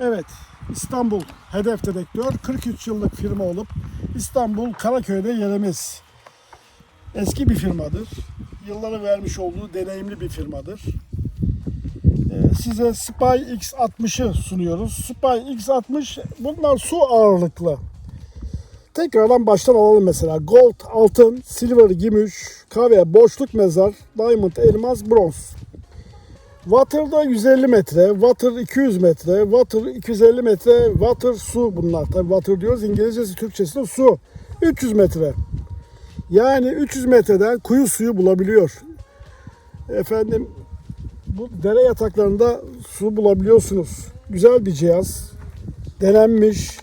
Evet, İstanbul Hedef Dedektör 43 yıllık firma olup İstanbul Karaköy'de yerimiz. Eski bir firmadır. Yılları vermiş olduğu deneyimli bir firmadır. Ee, Size Spy X60'ı sunuyoruz. Spy X60 bunlar su ağırlıklı. Tekrardan baştan alalım mesela. Gold, altın, silver, gümüş, kahve, boşluk mezar, diamond, elmas, bronz. Water'da 150 metre, water 200 metre, water 250 metre, water su bunlar. Tabii water diyoruz İngilizcesi, Türkçesi de su. 300 metre. Yani 300 metreden kuyu suyu bulabiliyor. Efendim bu dere yataklarında su bulabiliyorsunuz. Güzel bir cihaz. Denenmiş.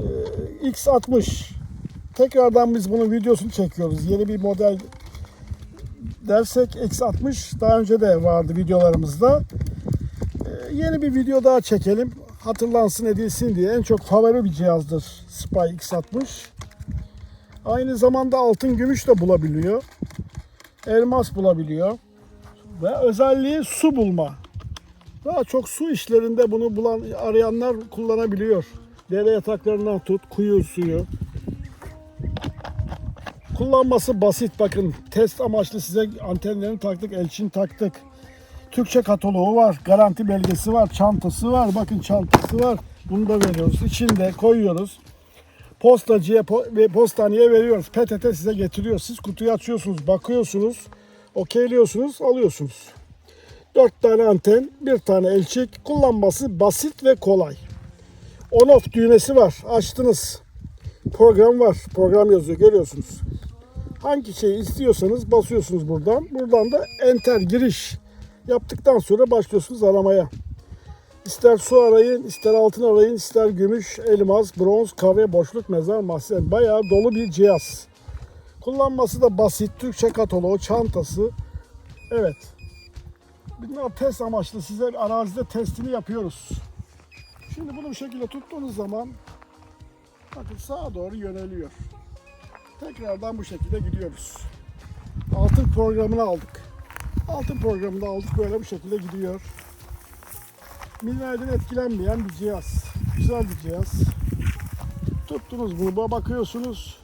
Ee, X60. Tekrardan biz bunun videosunu çekiyoruz. Yeni bir model dersek X60 daha önce de vardı videolarımızda. Ee, yeni bir video daha çekelim. Hatırlansın edilsin diye. En çok favori bir cihazdır Spy X60. Aynı zamanda altın gümüş de bulabiliyor. Elmas bulabiliyor. Ve özelliği su bulma. Daha çok su işlerinde bunu bulan arayanlar kullanabiliyor. Dere yataklarından tut, kuyu suyu. Kullanması basit bakın. Test amaçlı size antenlerini taktık, elçin taktık. Türkçe kataloğu var, garanti belgesi var, çantası var. Bakın çantası var. Bunu da veriyoruz. İçinde koyuyoruz. Postacıya po- ve postaneye veriyoruz. PTT size getiriyor. Siz kutuyu açıyorsunuz, bakıyorsunuz, okeyliyorsunuz, alıyorsunuz. Dört tane anten, bir tane elçik. Kullanması basit ve kolay. On off düğmesi var. Açtınız. Program var. Program yazıyor. Görüyorsunuz. Hangi şeyi istiyorsanız basıyorsunuz buradan. Buradan da enter giriş yaptıktan sonra başlıyorsunuz aramaya. İster su arayın, ister altın arayın, ister gümüş, elmas, bronz, kahve, boşluk, mezar, mahzen. Bayağı dolu bir cihaz. Kullanması da basit. Türkçe kataloğu, çantası. Evet. Bunlar test amaçlı. Size arazide testini yapıyoruz. Şimdi bunu bu şekilde tuttuğunuz zaman bakın sağa doğru yöneliyor. Tekrardan bu şekilde gidiyoruz. Altın programını aldık. Altın programını da aldık böyle bu şekilde gidiyor. Mineralden etkilenmeyen bir cihaz. Güzel bir cihaz. Tuttunuz bunu bakıyorsunuz.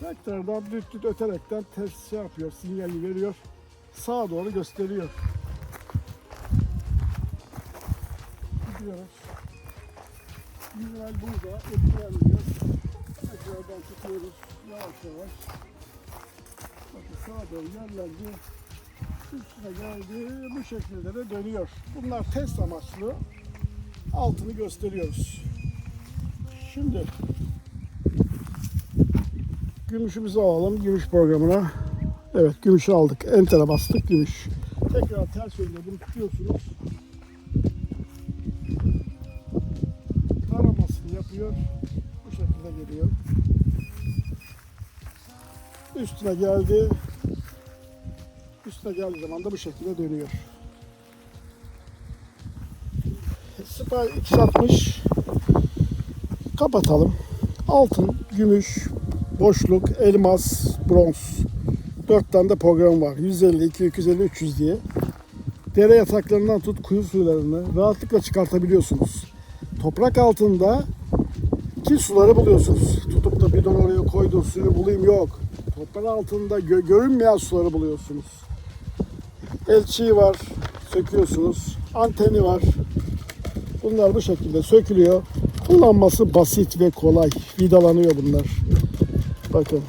Tekrardan düt düt öterekten test şey yapıyor, sinyali veriyor. Sağa doğru gösteriyor. Gidiyoruz. Mineral burada etkilenmiyor. Tekrardan tutuyoruz yavaş yavaş. Bakın sağa doğru yerlendi. Üstüne geldi. Bu şekilde de dönüyor. Bunlar test amaçlı. Altını gösteriyoruz. Şimdi gümüşümüzü alalım. Gümüş programına. Evet gümüşü aldık. Enter'e bastık gümüş. Tekrar ters yönde bunu tutuyorsunuz. Taramasını yapıyor. Bu şekilde geliyor. Üstüne geldi. Üstüne geldiği zaman da bu şekilde dönüyor. Spy 260 kapatalım. Altın, gümüş, boşluk, elmas, bronz. Dört tane de program var. 150, 200, 250, 300 diye. Dere yataklarından tut kuyu sularını rahatlıkla çıkartabiliyorsunuz. Toprak altında ki suları buluyorsunuz. Tutup da bidon oraya koydum suyu bulayım yok. Toprak altında gö- görünmeyen suları buluyorsunuz. Elçiği var, söküyorsunuz. Anteni var. Bunlar bu şekilde sökülüyor. Kullanması basit ve kolay. Vidalanıyor bunlar. Bakın.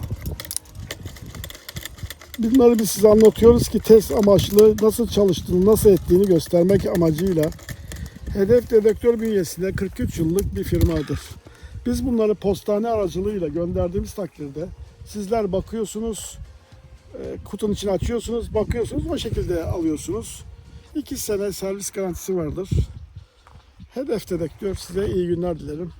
Bunları biz size anlatıyoruz ki test amaçlı nasıl çalıştığını, nasıl ettiğini göstermek amacıyla. Hedef Dedektör bünyesinde 43 yıllık bir firmadır. Biz bunları postane aracılığıyla gönderdiğimiz takdirde sizler bakıyorsunuz, e, kutunun içine açıyorsunuz, bakıyorsunuz, o şekilde alıyorsunuz. 2 sene servis garantisi vardır. Hedef Dedektör size iyi günler dilerim.